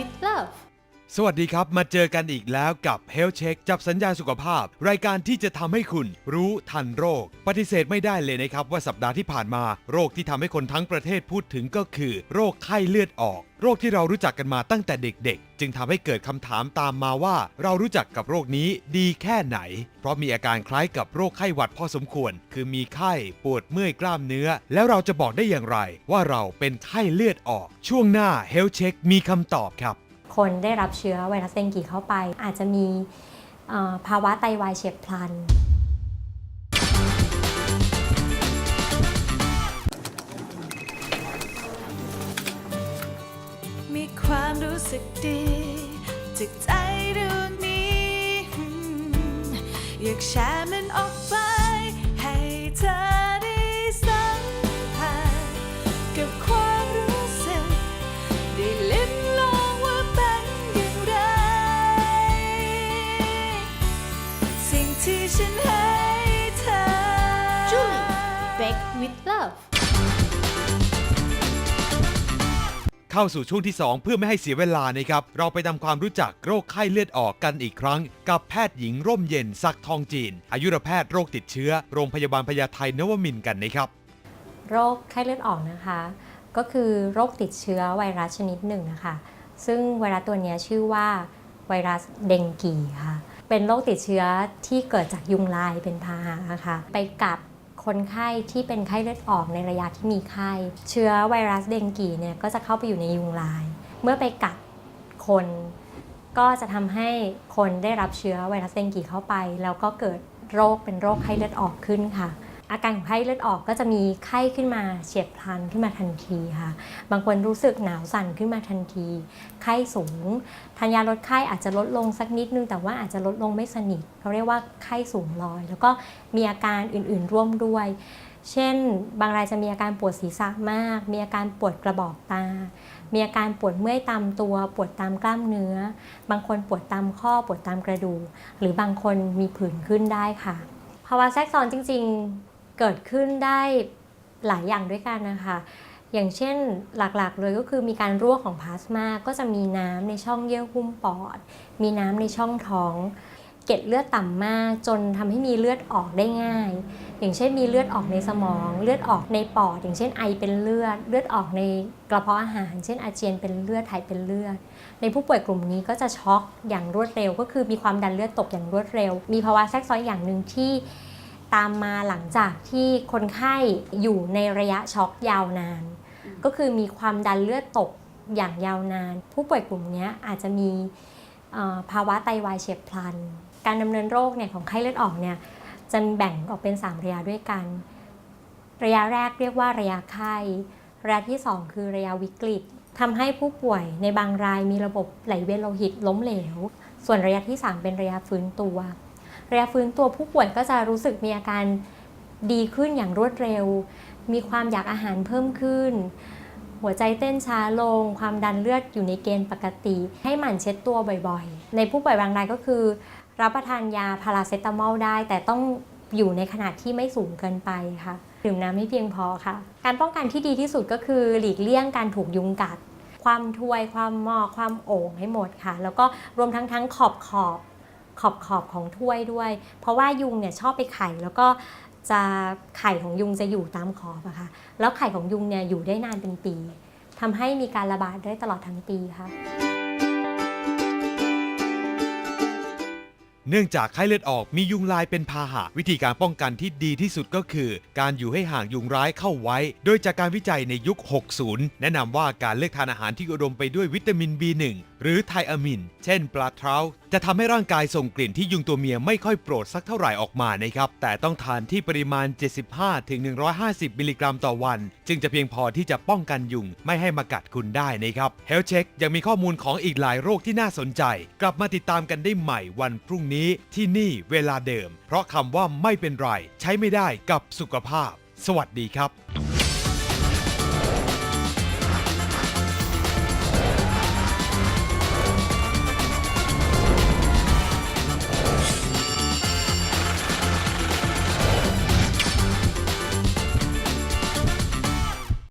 with love. สวัสดีครับ มาเจอกันอีกแล้วกับ Health Check จับสัญญาณสุขภาพ รายการที่จะทำให้คุณรู้ทันโรค ปฏิเสธไม่ได้เลยนะครับ ว่าสัปดาห์ที่ผ่านมา โรคที่ทำให้คนทั้งประเทศพูดถึงก็คือ โรคไข้เลือดออก โรคที่เรารู้จักกันมาตั้งแต่เด็กๆ จึงทำให้เกิดคำถามตามมาว่า เรารู้จักกับโรคนี้ดีแค่ไหน เพราะมีอาการคล้ายกับโรคไข้หวัดพอสมควร คือมีไข้ปวดเมื่อยกล้ามเนื้อ แล้วเราจะบอกได้อย่างไร ว่าเราเป็นไข้เลือดออก ช่วงหน้า Health Check มีคำตอบครับ คนได้รับเชื้อไวรัสเดงกีเข้าไป อาจจะมีภาวะไตาวายเฉียบพลัน มีความรู้สึกดีจากใจดวงนี้ อยากแชร์มันออกไปให้เธอ เข้าสู่ช่วงที่ 2 เพื่อไม่ให้เสียเวลานะครับ เราไปทำความรู้จักโรคไข้เลือดออกกันอีกครั้ง กับแพทย์หญิงร่มเย็นศักทองจีน อายุรแพทย์โรคติดเชื้อ โรงพยาบาลพญาไทนวมินทร์กันนะครับ โรคไข้เลือดออกนะคะ ก็คือโรคติดเชื้อไวรัสชนิดหนึ่งนะคะ ซึ่งไวรัสตัวเนี้ยชื่อว่าไวรัสเดงกีค่ะ เป็นโรคติดเชื้อที่เกิดจากยุงลายเป็นพาหะนะคะไปกัด คนไข้ที่เป็นไข้เลือดออกในระยะที่มีไข้ เชื้อไวรัสเดงกีเนี่ยก็จะเข้าไปอยู่ในยุงลาย เมื่อไปกัดคนก็จะทำให้คนได้รับเชื้อไวรัสเดงกีเข้าไป แล้วก็เกิดโรคเป็นโรคไข้เลือดออกขึ้นค่ะ อาการของไข้เลือดออกก็จะมีไข้ขึ้นมาเฉียบพลันขึ้นมาทันทีค่ะ บางคนรู้สึกหนาวสั่นขึ้นมาทันที ไข้สูง ทานยาลดไข้อาจจะลดลงสักนิดนึง แต่ว่าอาจจะลดลงไม่สนิทเขาเรียกว่าไข้สูงลอย แล้วก็มีอาการอื่นๆร่วมด้วย เช่น บางรายจะมีอาการปวดศีรษะมาก มีอาการปวดกระบอกตา มีอาการปวดเมื่อยตามตัว ปวดตามกล้ามเนื้อ บางคนปวดตามข้อ ปวดตามกระดูก หรือบางคนมีผื่นขึ้นได้ค่ะ ภาวะแทรกซ้อนจริง ๆ เกิดขึ้นได้หลายอย่างด้วยกันนะคะ อย่างเช่นหลักๆ เลยก็คือมีการรั่วของพลาสมา ก็จะมีน้ำในช่องเยื่อหุ้มปอด มีน้ำในช่องท้อง เกล็ดเลือดต่ำมากจนทำให้มีเลือดออกได้ง่าย อย่างเช่นมีเลือดออกในสมอง เลือดออกในปอด อย่างเช่นไอเป็นเลือด เลือดออกในกระเพาะอาหาร เช่นอาเจียนเป็นเลือดถ่ายเป็นเลือด ในผู้ป่วยกลุ่มนี้ก็จะช็อกอย่างรวดเร็ว ก็คือมีความดันเลือดตกอย่างรวดเร็ว มีภาวะแทรกซ้อนอย่างหนึ่งที่ ตามมาหลังจากที่คนไข้อยู่ในระยะช็อกยาวนาน ก็คือมีความดันเลือดตกอย่างยาวนาน ผู้ป่วยกลุ่มนี้อาจจะมีเอ่อภาวะไตวายเฉียบพลัน การดำเนินโรคเนี่ยของไข้เลือดออกเนี่ยจะแบ่งออกเป็น 3 ระยะด้วยกัน ระยะแรกเรียกว่าระยะไข้ ระยะที่ 2 คือระยะวิกฤตทำให้ผู้ป่วยในบางรายมีระบบไหลเวียนโลหิตล้มเหลว ส่วนระยะที่ 3 เป็นระยะฟื้นตัว ระยะฟื้นตัวผู้ป่วยก็จะรู้สึกมีอาการดีขึ้นอย่างรวดเร็ว มีความอยากอาหารเพิ่มขึ้น หัวใจเต้นช้าลง ความดันเลือดอยู่ในเกณฑ์ปกติ ให้หมั่นเช็ดตัวบ่อยๆ ในผู้ป่วยบางรายก็คือ รับประทานยาพาราเซตามอลได้ แต่ต้องอยู่ในขนาดที่ไม่สูงเกินไปค่ะ ดื่มน้ำให้เพียงพอค่ะ การป้องกันที่ดีที่สุดก็คือหลีกเลี่ยงการถูกยุงกัด ความทวย ความหมอกความโอ่งให้หมดค่ะ แล้วก็รวมทั้งทั้งขอบขอบ ขอบขอบของถ้วยด้วย เพราะว่ายุงเนี่ยชอบไปไข่แล้วก็จะไข่ของยุงจะอยู่ตามขอบอะค่ะแล้วไข่ของยุงเนี่ยอยู่ได้นานเป็นปีทำให้มีการระบาดได้ตลอดทั้งปีค่ะ เนื่องจากไข้เลือดออกมียุงลายเป็นพาหะ วิธีการป้องกันที่ดีที่สุดก็คือ การอยู่ให้ห่างยุงร้ายเข้าไว้ โดยจากการวิจัยในยุค 60 แนะนำว่าการเลือกทานอาหารที่อุดมไปด้วยวิตามิน B1 หรือไทอะมิน เช่น ปลาเท้าจะทำให้ร่างกายส่งกลิ่นที่ยุงตัวเมียไม่ค่อยโปรดสักเท่าไหร่ออกมานะครับ แต่ต้องทานที่ปริมาณ 75-150 มิลลิกรัมต่อวัน จึงจะเพียงพอที่จะป้องกันยุงไม่ให้มากัดคุณได้นะครับ Health Check ยังมีข้อมูลของอีกหลายโรคที่น่าสนใจ กลับมาติดตามกันได้ใหม่วันพรุ่งนี้นี้ที่นี่เวลาเดิม เพราะคำว่าไม่เป็นไร ใช้ไม่ได้กับสุขภาพ สวัสดีครับ